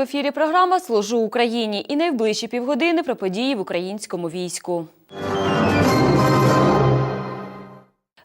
В ефірі. Програма Служу Україні і найближчі півгодини про події в українському війську.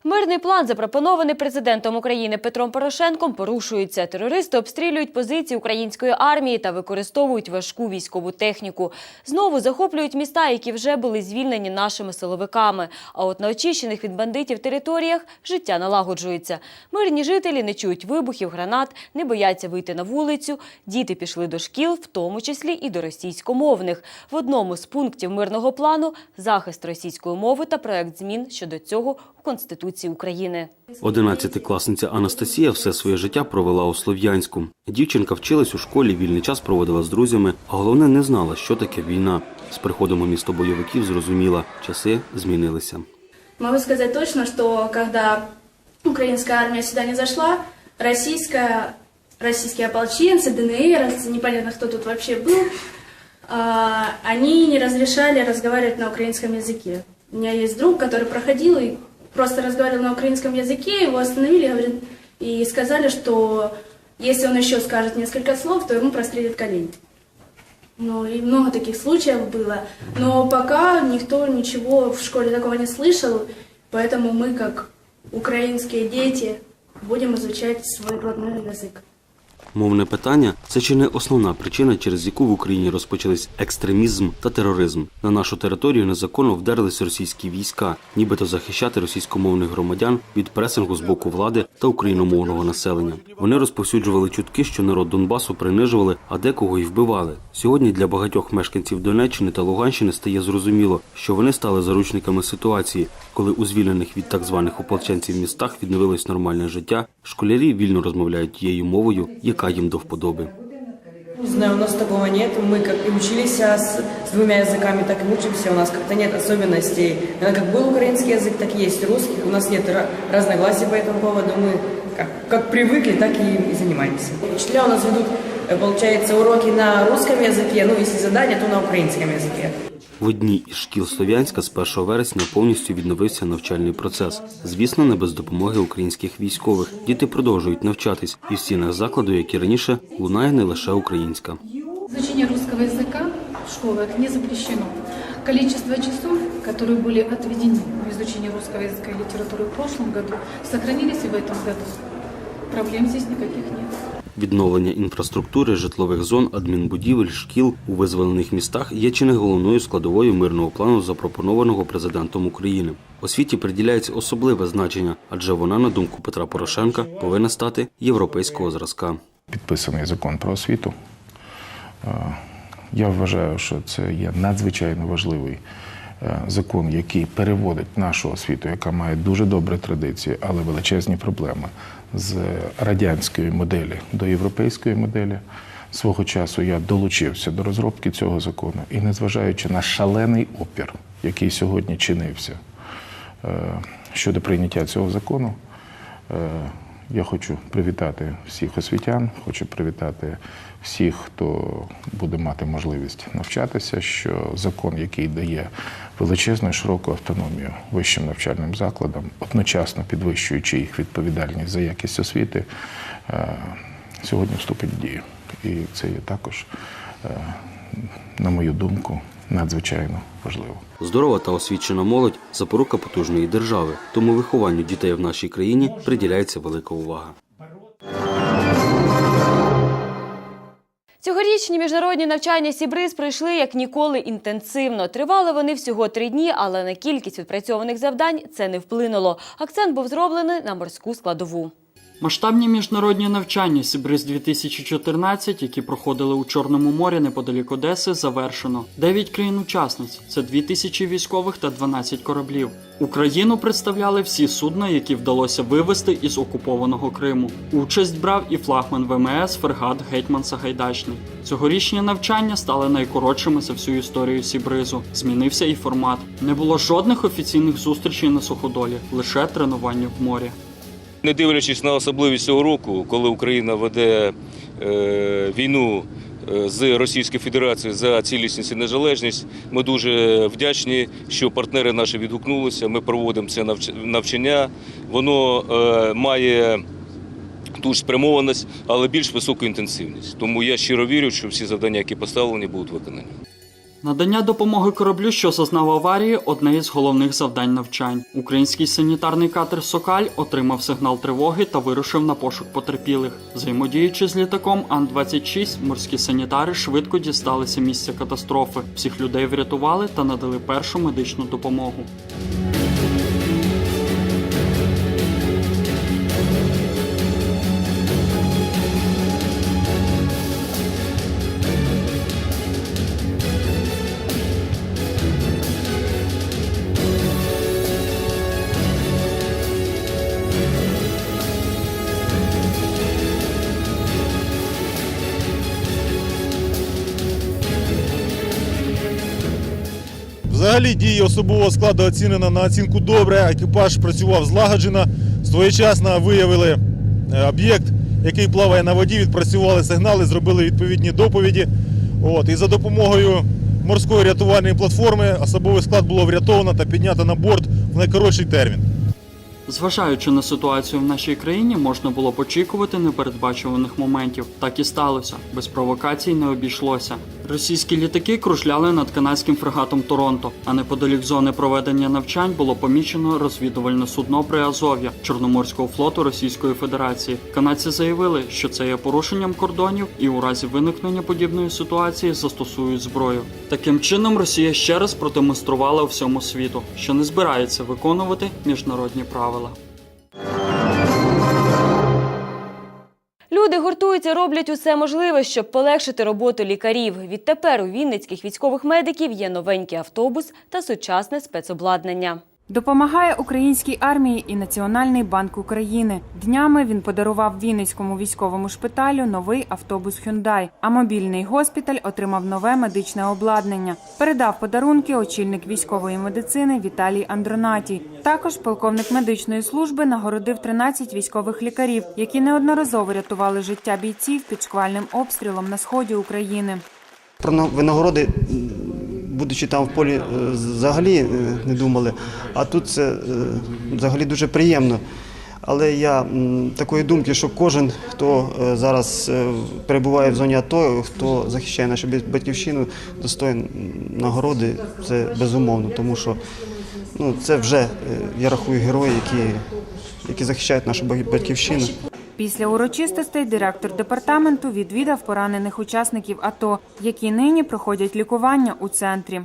Мирний план, запропонований президентом України Петром Порошенком, порушується. Терористи обстрілюють позиції української армії та використовують важку військову техніку. Знову захоплюють міста, які вже були звільнені нашими силовиками. А от на очищених від бандитів територіях життя налагоджується. Мирні жителі не чують вибухів, гранат, не бояться вийти на вулицю. Діти пішли до шкіл, в тому числі і до російськомовних. В одному з пунктів мирного плану захист російської мови та проект змін щодо цього Конституції України. Одинадцятикласниця Анастасія все своє життя провела у Слов'янську. Дівчинка вчилась у школі, вільний час проводила з друзями, а головне не знала, що таке війна. З приходом у місто бойовиків зрозуміла, часи змінилися. Могу сказать точно, что когда украинская армия сюда не зашла, российская, российские ополченцы, ДНР, непонятно кто тут вообще был, а, они не разрешали разговаривать на украинском языке. У меня есть друг, который проходил и просто разговаривал на украинском языке, его остановили говорит, и сказали, что если он еще скажет несколько слов, то ему прострелят колени. Ну и много таких случаев было. Но пока никто ничего в школе такого не слышал, поэтому мы, как украинские дети, будем изучать свой родной язык. Мовне питання це чи не основна причина, через яку в Україні розпочались екстремізм та тероризм. На нашу територію незаконно вдерлись російські війська, нібито захищати російськомовних громадян від пресингу з боку влади та україномовного населення. Вони розповсюджували чутки, що народ Донбасу принижували, а декого й вбивали. Сьогодні для багатьох мешканців Донеччини та Луганщини стає зрозуміло, що вони стали заручниками ситуації, коли у звільнених від так званих ополченців містах відновилось нормальне життя. Школярі вільно розмовляють тією мовою, яка їм до вподоби. Не знаю, у нас такого нет. Мы как и учились а, с, с двумя языками, так и учимся. У нас как-то нет особенностей. Наверное, как был украинский язык, так и есть русский. У нас нет ра- разногласий по этому поводу. Мы как, как привыкли, так и им и занимаемся. Учителя у нас ведут, э, получается, уроки на русском языке, ну, если задания, то на украинском языке. В одній із шкіл Слов'янська з 1 вересня повністю відновився навчальний процес. Звісно, не без допомоги українських військових. Діти продовжують навчатись і в стінах закладу, як і раніше, лунає не лише українська. Изучение русского языка в школах не запрещено. Количество часов, которые были отведены в изучении русского языка и литературы в прошлом году, сохранились и в этом году. Проблем здесь никаких нет. Відновлення інфраструктури, житлових зон, адмінбудівель, шкіл у визволених містах є чи не головною складовою мирного плану, запропонованого президентом України. Освіті приділяється особливе значення, адже вона, на думку Петра Порошенка, повинна стати європейського зразка. підписаний закон про освіту. Е, Я вважаю, що це є надзвичайно важливий закон, який переводить нашу освіту, яка має дуже добрі традиції, але величезні проблеми з радянської моделі до європейської моделі. Свого часу я долучився до розробки цього закону і, незважаючи на шалений опір, який сьогодні чинився е, щодо прийняття цього закону, е, я хочу привітати всіх освітян, хочу привітати всіх, хто буде мати можливість навчатися, що закон, який дає величезну широку автономію вищим навчальним закладам, одночасно підвищуючи їх відповідальність за якість освіти, е, сьогодні вступить в дію. І це є також, е, на мою думку, надзвичайно важливо. Здорова та освічена молодь запорука потужної держави, тому вихованню дітей в нашій країні приділяється велика увага. Цьогорічні міжнародні навчання Сібриз пройшли як ніколи інтенсивно. Тривали вони всього три дні, але на кількість відпрацьованих завдань це не вплинуло. Акцент був зроблений на морську складову. Масштабні міжнародні навчання Сібриз 2014, які проходили у Чорному морі неподалік Одеси, завершено. Дев'ять країн-учасниць це 2 тисячі військових та 12 кораблів. Україну представляли всі судна, які вдалося вивести із окупованого Криму. Участь брав і флагман ВМС фрегат Гетьман Сагайдачний. Цьогорічні навчання стали найкоротшими за всю історію Сібризу. Змінився і формат. Не було жодних офіційних зустрічей на суходолі, лише тренування в морі. Не дивлячись на особливість цього року, коли Україна веде е, війну е, з Російською Федерацією за цілісність і незалежність, ми дуже вдячні, що партнери наші відгукнулися. Ми проводимо це навчання. Воно е, має ту ж спрямованість, але більш високу інтенсивність. Тому я щиро вірю, що всі завдання, які поставлені, будуть виконані. Надання допомоги кораблю, що зазнав аварії, одне із головних завдань навчань. Український санітарний катер Сокаль отримав сигнал тривоги та вирушив на пошук потерпілих. Взаємодіючи з літаком Ан-26, морські санітари швидко дісталися місця катастрофи. Всіх людей врятували та надали першу медичну допомогу. Взагалі дії особового складу оцінено на оцінку добре. Екіпаж працював злагоджено, своєчасно виявили е, об'єкт, який плаває на воді, відпрацювали сигнали, зробили відповідні доповіді. От, і за допомогою морської рятувальної платформи особовий склад було врятовано та піднято на борт в найкоротший термін. Зважаючи на ситуацію в нашій країні, можна було б очікувати непередбачуваних моментів. Так і сталося. Без провокацій не обійшлося. Російські літаки кружляли над канадським фрегатом Торонто, а неподалік зони проведення навчань було помічено розвідувальне судно Приазов'я Чорноморського флоту Російської Федерації. Канадці заявили, що це є порушенням кордонів, і у разі виникнення подібної ситуації застосують зброю. Таким чином, Росія ще раз продемонструвала всьому світу, що не збирається виконувати міжнародні правила. Гуртуються, роблять усе можливе, щоб полегшити роботу лікарів. Відтепер у вінницьких військових медиків є новенький автобус та сучасне спецобладнання. Допомагає українській армії і Національний банк України. Днями він подарував Вінницькому військовому шпиталю новий автобус Hyundai, а мобільний госпіталь отримав нове медичне обладнання. Передав подарунки очільник військової медицини Віталій Андронатій. Також полковник медичної служби нагородив 13 військових лікарів, які неодноразово рятували життя бійців під шквальним обстрілом на сході України. Про винагороди, будучи там в полі, е, взагалі е, не думали. А тут це е, взагалі дуже приємно. Але я такої думки, що кожен, хто зараз перебуває в зоні АТО, хто захищає нашу батьківщину, достоїн нагороди, це безумовно, тому що ну, це вже, я рахую, герої, які, які захищають нашу батьківщину. Після урочистостей директор департаменту відвідав поранених учасників АТО, які нині проходять лікування у центрі.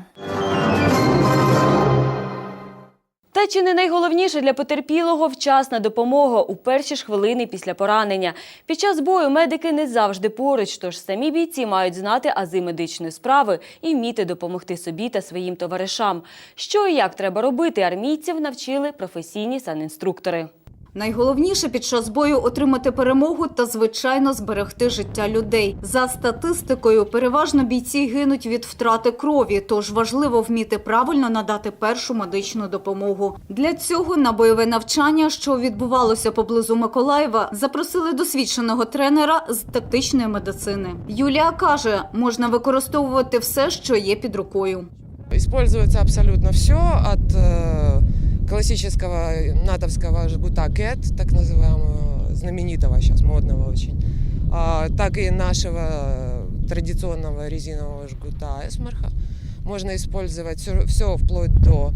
Та чи не найголовніше для потерпілого вчасна допомога у перші ж хвилини після поранення. Під час бою медики не завжди поруч, тож самі бійці мають знати ази медичної справи і вміти допомогти собі та своїм товаришам. Що і як треба робити, армійців навчили професійні санінструктори. Найголовніше під час бою отримати перемогу та звичайно зберегти життя людей. За статистикою, переважно бійці гинуть від втрати крові, тож важливо вміти правильно надати першу медичну допомогу. Для цього на бойове навчання, що відбувалося поблизу Миколаєва, запросили досвідченого тренера з тактичної медицини. Юлія каже, можна використовувати все, що є під рукою. Используется абсолютно все э, классического натовского жгута КЭТ, так называемого, знаменитого сейчас, модного очень, а, так и нашего э, традиционного резинового жгута Эсмарха. Можно использовать все, вплоть до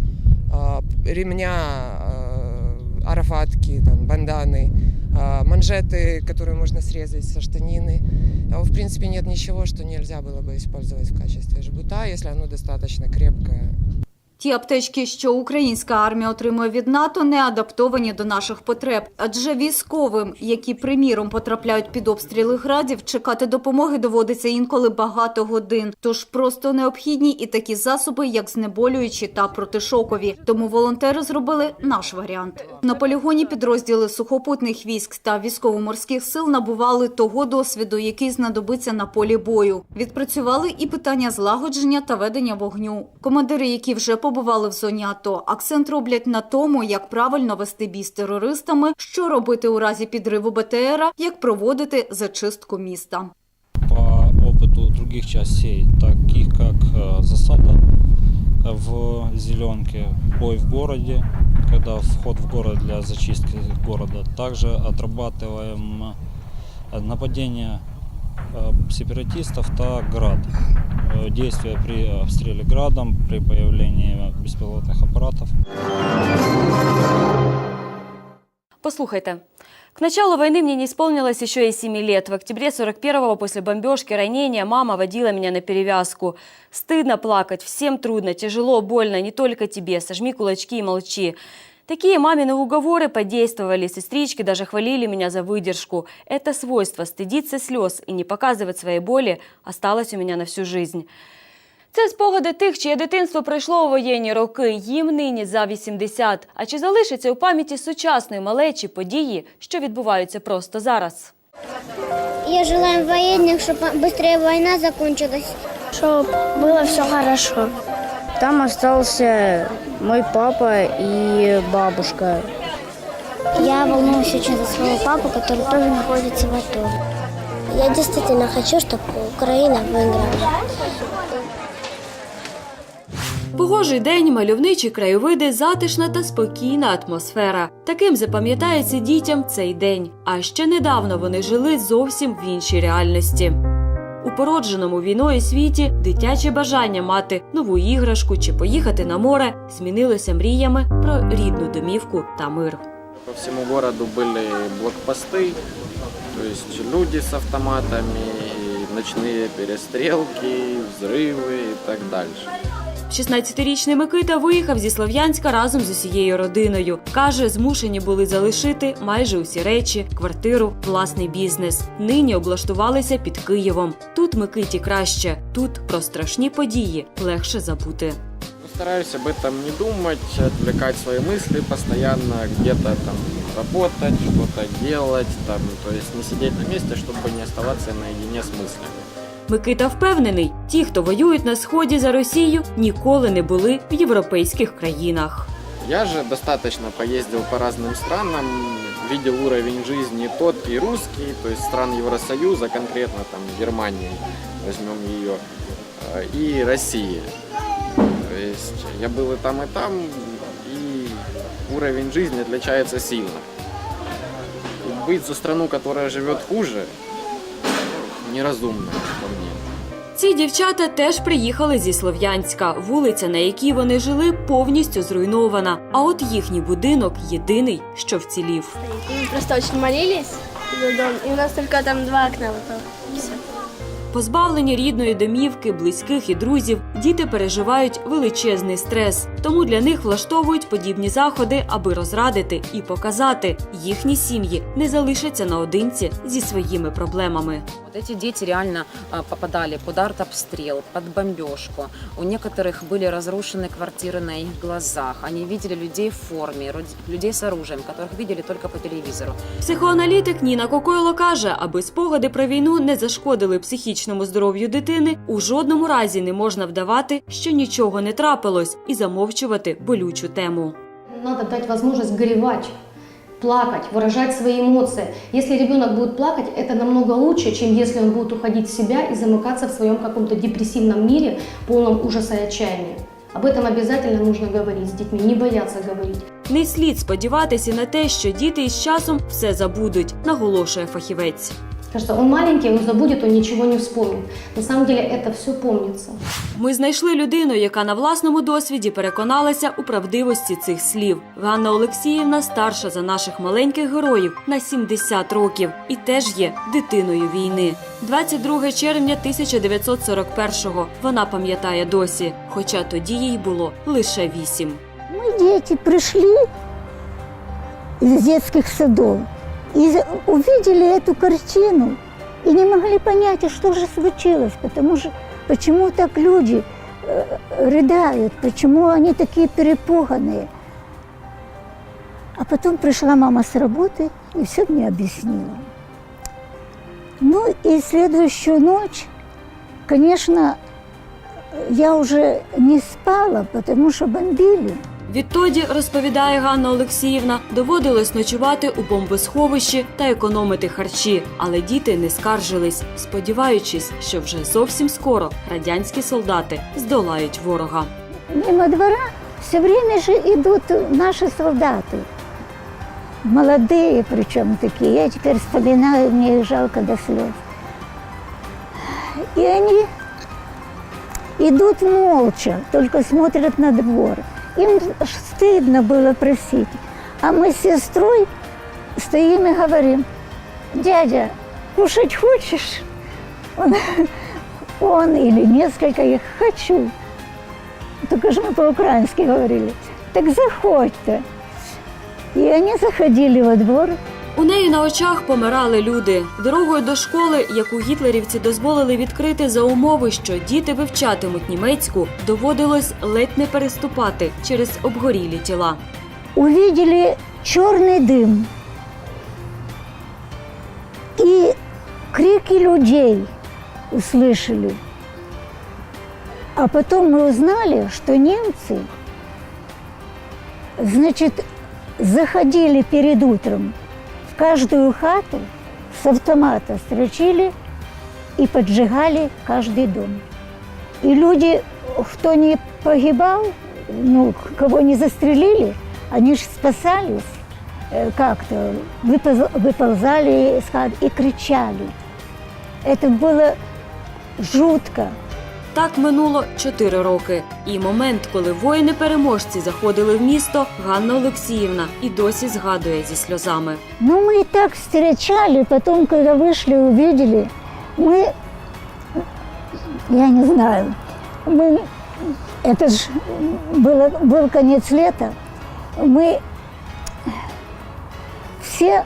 а, ремня, а, арафатки, там, банданы, а, манжеты, которые можно срезать со штанины. А, В принципе, нет ничего, что нельзя было бы использовать в качестве жгута, если оно достаточно крепкое. Ті аптечки, що українська армія отримує від НАТО, не адаптовані до наших потреб. Адже військовим, які приміром потрапляють під обстріли градів, чекати допомоги доводиться інколи багато годин. Тож просто необхідні і такі засоби, як знеболюючі та протишокові. Тому волонтери зробили наш варіант. На полігоні підрозділи сухопутних військ та військово-морських сил набували того досвіду, який знадобиться на полі бою. Відпрацювали і питання злагодження та ведення вогню. Командири, які вже побували в зоні АТО, акцент роблять на тому, як правильно вести бій з терористами, що робити у разі підриву БТРа, як проводити зачистку міста. по опыту других частей, таких как э, засада в Зеленке, бой в городе, когда вход в город для зачистки города. Также отрабатываем э, нападение э, сепаратистов та град. Э, Действия при обстреле градом, при появлении беспилотных аппаратов. Послухайте. К началу войны мне не исполнилось еще и 7 лет. В октябре 41-го после бомбежки, ранения мама водила меня на перевязку. Стыдно плакать, всем трудно, тяжело, больно, не только тебе. Сожми кулачки и молчи. Такие мамины уговоры подействовали, сестрички даже хвалили меня за выдержку. Это свойство стыдиться слез и не показывать своей боли осталось у меня на всю жизнь. Це спогади тих, чиє дитинство пройшло у воєнні роки. Їм нині за 80. А чи залишиться у пам'яті сучасної малечі події, що відбуваються просто зараз? Я желаю военных, чтобы быстрее война закончилась. Чтобы было все хорошо. Там остался мой папа и бабушка. Я волнуюсь очень за своего папу, который тоже находится в АТО. Я действительно хочу, чтобы Украина выиграла. Погожий день, мальовничі краєвиди, затишна та спокійна атмосфера. Таким запам'ятається дітям цей день. А ще недавно вони жили зовсім в іншій реальності. У породженому війною світі дитяче бажання мати нову іграшку чи поїхати на море змінилося мріями про рідну домівку та мир. По всему городу были блокпосты, то есть люди с автоматами, ночные перестрелки, взрывы и так дальше. 16-річний Микита виїхав зі Слов'янська разом з усією родиною. Каже, змушені були залишити майже усі речі, квартиру, власний бізнес. Нині облаштувалися під Києвом. Тут Микиті краще, тут про страшні події легше забути. Ну, Стараюсь об этом не думать, отвлекать свои мысли постоянно, где-то там работать, что-то делать, там, то есть не сидеть на месте, чтобы не оставаться наедине с мыслями. Микита впевнений, ті, хто воюють на сході за Росію, ніколи не були в європейських країнах. Я же достаточно поездил по разным странам, видел уровень жизни тот и русский, то есть стран Евросоюза, конкретно там Германии, возьмем ее, э, и России. То есть я был и там, и там, и уровень жизни отличается сильно. И быть за страну, которая живет хуже, неразумно по мне. Ці дівчата теж приїхали зі Слов'янська. Вулиця, на якій вони жили, повністю зруйнована. А от їхній будинок єдиний, що вцілів. Мы просто очень молились за дом, у нас только там два окна выпало. Все. Позбавлені рідної домівки, близьких і друзів, діти переживають величезний стрес. Тому для них влаштовують подібні заходи, аби розрадити і показати, їхні сім'ї не залишаться наодинці зі своїми проблемами. Вот эти дети реально а, попадали под артобстрел, под бомбежку. У некоторых были разрушены квартиры на их глазах. Они видели людей в форме, роди- людей с оружием, которых видели только по телевизору. Психоаналітик Ніна Кокойло каже, аби спогади про війну не зашкодили психічному здоров'ю дитини, у жодному разі не можна вдавати, що нічого не трапилось, і замовчувати болючу тему. Надо дать возможность горевать, плакать, выражать свои эмоции. Если ребенок будет плакать, это намного лучше, чем если он будет уходить в себя и замыкаться в своем каком-то депрессивном мире, полном ужаса и отчаяния. Об этом обязательно нужно говорить с детьми, не бояться говорить. Не слід сподіватися на те, що діти із часом все забудуть, наголошує фахівець. Кажется, он маленький, он забудет, он ничего не вспомнит. На самом деле это все помнится. Ми знайшли людину, яка на власному досвіді переконалася у правдивості цих слів. Ганна Олексіївна старша за наших маленьких героїв на 70 років і теж є дитиною війни. 22 червня 1941-го вона пам'ятає досі, хоча тоді їй було лише вісім. Мы, дети, пришли из детских садов и за- увидели эту картину и не могли понять, а что же случилось, потому что почему так люди э, рыдают, почему они такие перепуганные. А потом пришла мама с работы и все мне объяснила. Ну и следующую ночь, конечно, я уже не спала, потому что бомбили. Відтоді, розповідає Ганна Олексіївна, доводилось ночувати у бомбосховищі та економити харчі. Але діти не скаржились, сподіваючись, що вже зовсім скоро радянські солдати здолають ворога. Мимо двора все время же идут наши солдаты. молодые причем такие. Я теперь вспоминаю, мне их жалко до слез. И они идут молча, только смотрят на двор. Им стыдно было просить. А мы с сестрой стоим и говорим, дядя, кушать хочешь? Он, он или несколько их хочу. Только же мы по-украински говорили. Так заходьте. І вони заходили во двор. У неї на очах помирали люди. Дорогою до школи, яку гітлерівці дозволили відкрити за умови, що діти вивчатимуть німецьку, доводилось ледь не переступати через обгорілі тіла. увидели черный дым и крики людей услышали. А потом мы узнали, что немцы, значит, заходили перед утром в каждую хату с автомата, строчили и поджигали каждый дом. И люди, кто не погибал, ну, кого не застрелили, они же спасались э, как-то, выпол- выползали из хат и кричали. Это было жутко. Так минуло чотири роки. І момент, коли воїни-переможці заходили в місто, Ганна Олексіївна і досі згадує зі сльозами. Ну, мы и так встречали, потом, когда вышли, увидели, мы, я не знаю, мы, это же было, был конец лета, мы все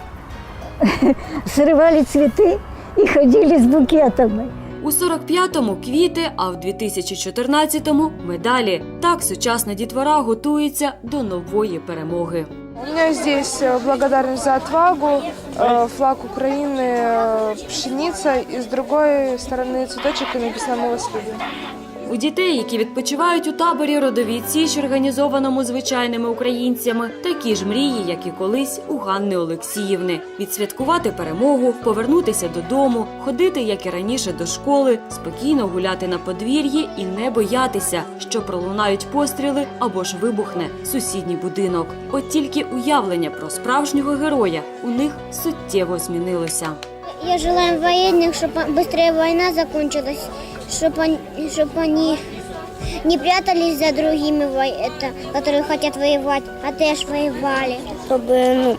срывали цветы и ходили с букетами. У 45-му квіти, а в 2014-му медалі. Так сучасна дітвора готується до нової перемоги. У меня здесь э, благодарность за отвагу, э, флаг Украины, э, пшеница, и с другой стороны цветочек и написано «Мы вас любим». У дітей, які відпочивають у таборі родовій Січ, організованому звичайними українцями, такі ж мрії, як і колись у Ганни Олексіївни: відсвяткувати перемогу, повернутися додому, ходити, як і раніше, до школи, спокійно гуляти на подвір'ї і не боятися, що пролунають постріли або ж вибухне сусідній будинок. От тільки уявлення про справжнього героя у них суттєво змінилося. Я желаю военных, чтобы быстрее война закончилась, чтобы они, чтоб они не прятались за другими, вой- это, которые хотят воевать, а też воевали. чтобы ну,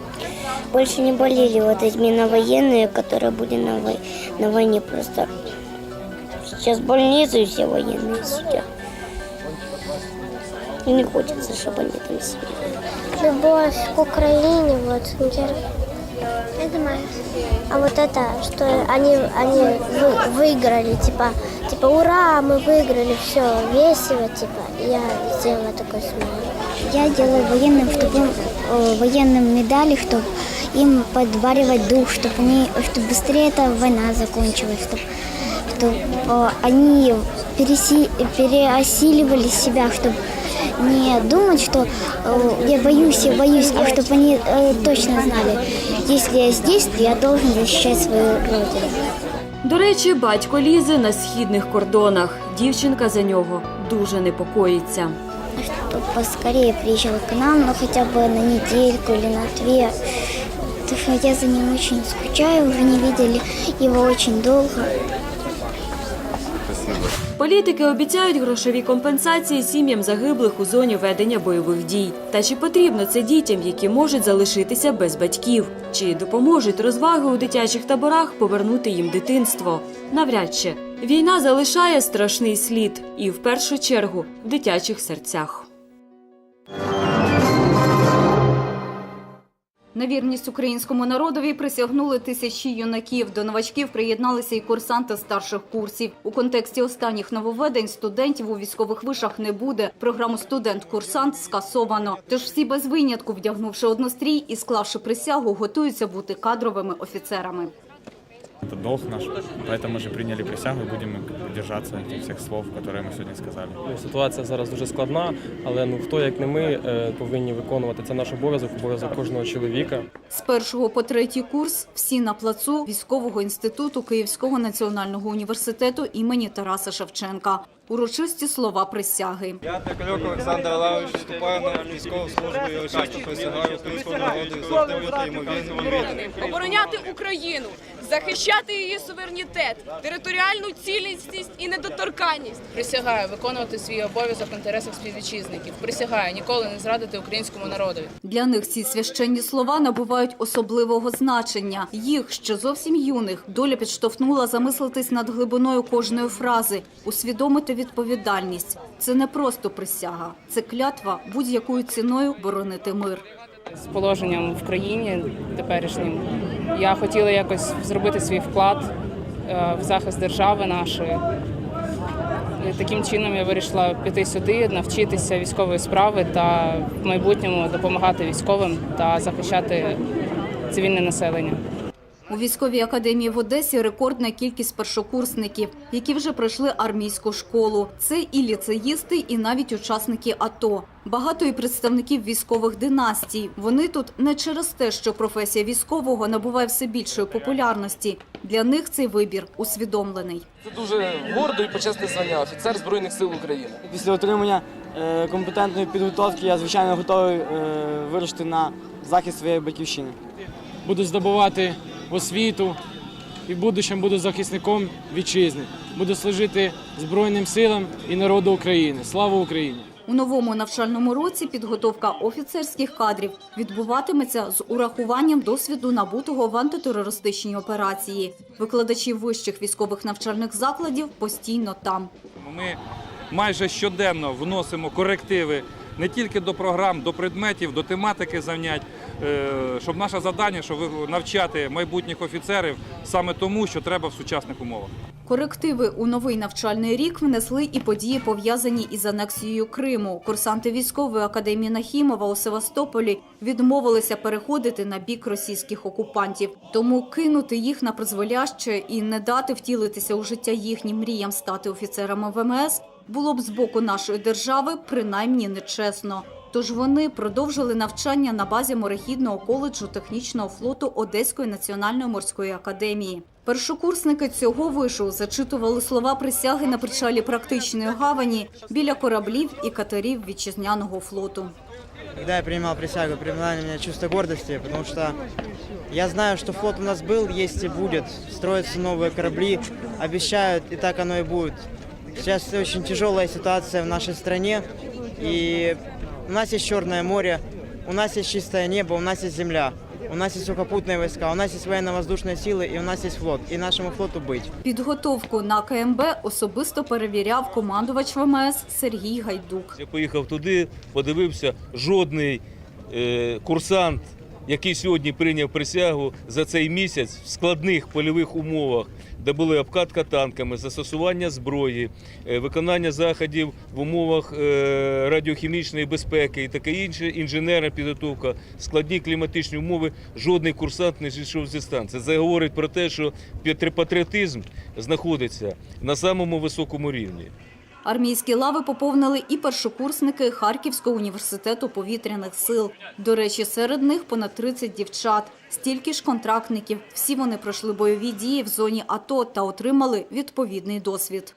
больше не болели вот эти именно военные, которые были на, вой- на войне просто. Сейчас больницы все военные сидят. И не хочется, чтобы они там сидели. Любовь к Украине, вот, интер- Я думаю. А вот это, что они, они вы- выиграли, типа, типа, ура, мы выиграли, все, весело, типа, я сделала такой смех. Я делаю военным, чтобы военным медали, чтобы им подбаривать дух, чтобы они, чтобы быстрее эта война закончилась, чтобы, чтобы они переси, переосиливали себя, чтобы не думать, что э, я боюсь, я боюсь, а чтобы они э, точно знали, если я здесь, то я должен защищать свою родину. До речі, батько Лізи на східних кордонах. Дівчинка за нього дуже непокоїться. Чтобы поскорее приезжал к нам, ну хотя бы на недельку или на две. Потому что я за ним очень скучаю, уже не видели его очень долго. Політики обіцяють грошові компенсації сім'ям загиблих у зоні ведення бойових дій. Та чи потрібно це дітям, які можуть залишитися без батьків? Чи допоможуть розваги у дитячих таборах повернути їм дитинство? Навряд чи війна залишає страшний слід, і в першу чергу в дитячих серцях. На вірність українському народові присягнули тисячі юнаків. До новачків приєдналися і курсанти старших курсів. У контексті останніх нововведень студентів у військових вишах не буде. Програму студент-курсант скасовано. Тож всі без винятку, вдягнувши однострій і склавши присягу, готуються бути кадровими офіцерами. Это долг наш, поэтому мы же приняли присягу и будем держаться этих всех слов, которые мы сегодня сказали. Ну, Ситуація зараз дуже складна, але ну хто як не ми е, повинні виконувати це наш обов'язок, обов'язок кожного чоловіка. З першого по третій курс всі на плацу військового інституту Київського національного університету імені Тараса Шевченка. урочисті слова присяги. Я Токарюк Олександр Лавович вступаю на військову службу і урочисто присягаю українському народу завжди бути йому вірним обороняти Україну, захищати її суверенітет, територіальну цілісність і недоторканність. Присягаю виконувати свій обов'язок в інтересах співвітчизників. Присягаю ніколи не зрадити українському народові. Для них ці священні слова набувають особливого значення. Їх, ще зовсім юних, доля підштовхнула замислитись над глибиною кожної фрази, усвідомити відповідальність. Це не просто присяга, це клятва будь-якою ціною боронити мир. З положенням в країні теперішнім я хотіла якось зробити свій вклад е, в захист держави нашої. І таким чином я вирішила піти сюди, навчитися військової справи та в майбутньому допомагати військовим та захищати цивільне населення. У військовій академії в Одесі рекордна кількість першокурсників, які вже пройшли армійську школу. Це і ліцеїсти, і навіть учасники АТО. Багато і представників військових династій. Вони тут не через те, що професія військового набуває все більшої популярності. Для них цей вибір усвідомлений. Це дуже гордо і почесне звання офіцер Збройних сил України. Після отримання е, компетентної підготовки я звичайно готовий е, вирушити на захист своєї батьківщини. буду здобувати освіту і в будущому буду захисником вітчизни. Буду служити Збройним силам і народу України. Слава Україні! У новому навчальному році підготовка офіцерських кадрів відбуватиметься з урахуванням досвіду набутого в антитерористичній операції. Викладачі вищих військових навчальних закладів постійно там. Ми майже щоденно вносимо корективи не тільки до програм, до предметів, до тематики занять, щоб наше завдання, щоб навчати майбутніх офіцерів саме тому, що треба в сучасних умовах. Корективи у новий навчальний рік внесли і події, пов'язані із анексією Криму. Курсанти військової академії Нахімова у Севастополі відмовилися переходити на бік російських окупантів. Тому кинути їх на призволяще і не дати втілитися у життя їхнім мріям стати офіцерами ВМС було б з боку нашої держави принаймні нечесно. Тож вони продовжили навчання на базі морехідного коледжу технічного флоту Одеської національної морської академії. Першокурсники цього вишу зачитували слова присяги на причалі практичної гавані біля кораблів і катерів вітчизняного флоту. Когда я принимал присягу, принимало на чувство гордости, потому что я знаю, что флот у нас был, есть и будет. Строятся новые корабли, обещают, и так оно и будет. Сейчас очень тяжелая ситуация в нашей стране, и у нас есть Черное море, у нас есть чистое небо, у нас есть земля. У нас есть сухопутные войска, у нас есть военно-воздушные силы, и у нас есть флот. И нашему флоту быть. Підготовку на КМБ особисто перевіряв командувач ВМС Сергій Гайдук. Я поїхав туди, подивився, жодний е, курсант, який сьогодні прийняв присягу за цей місяць в складних польових умовах, де були обкатка танками, застосування зброї, е, виконання заходів в умовах е, радіохімічної безпеки і таке інше, інженерна підготовка, складні кліматичні умови. Жодний курсант не зійшов зі стан. Це говорить про те, що патріотизм знаходиться на самому високому рівні. Армійські лави поповнили і першокурсники Харківського університету повітряних сил. До речі, серед них понад 30 дівчат, стільки ж контрактників. Всі вони пройшли бойові дії в зоні АТО та отримали відповідний досвід.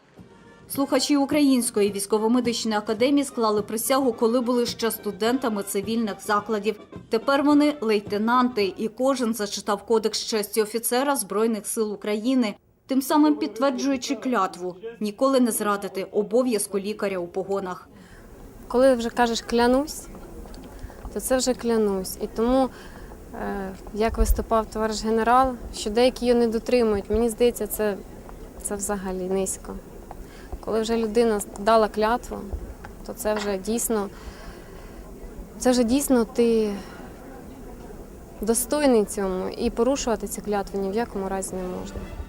Слухачі Української військово-медичної академії склали присягу, коли були ще студентами цивільних закладів. Тепер вони лейтенанти, і кожен зачитав кодекс честі офіцера Збройних сил України, тим самим підтверджуючи клятву ніколи не зрадити обов'язку лікаря у погонах. Коли вже кажеш клянусь, то це вже клянусь. І тому, е, як виступав товариш генерал, що деякі її не дотримують, мені здається, це, це взагалі низько. Коли вже людина дала клятву, то це вже дійсно, це вже дійсно ти достойний цьому і порушувати ці клятви ні в якому разі не можна.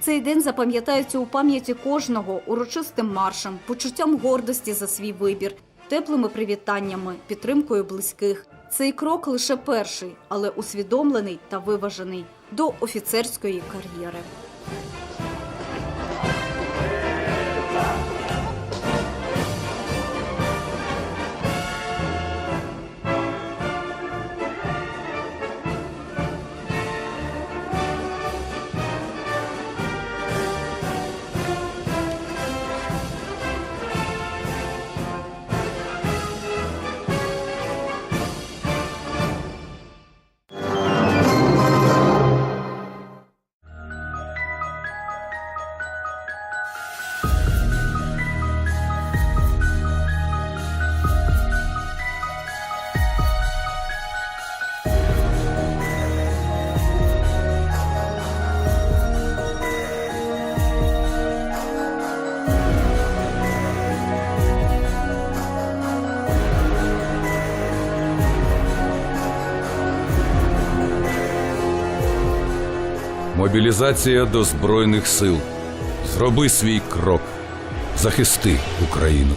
Цей день запам'ятається у пам'яті кожного урочистим маршем, почуттям гордості за свій вибір, теплими привітаннями, підтримкою близьких. Цей крок лише перший, але усвідомлений та виважений до офіцерської кар'єри. Мобілізація до Збройних сил. Зроби свій крок. Захисти Україну.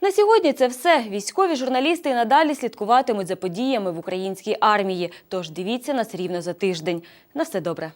На сьогодні це все. Військові журналісти і надалі слідкуватимуть за подіями в українській армії. Тож дивіться нас рівно за тиждень. На все добре.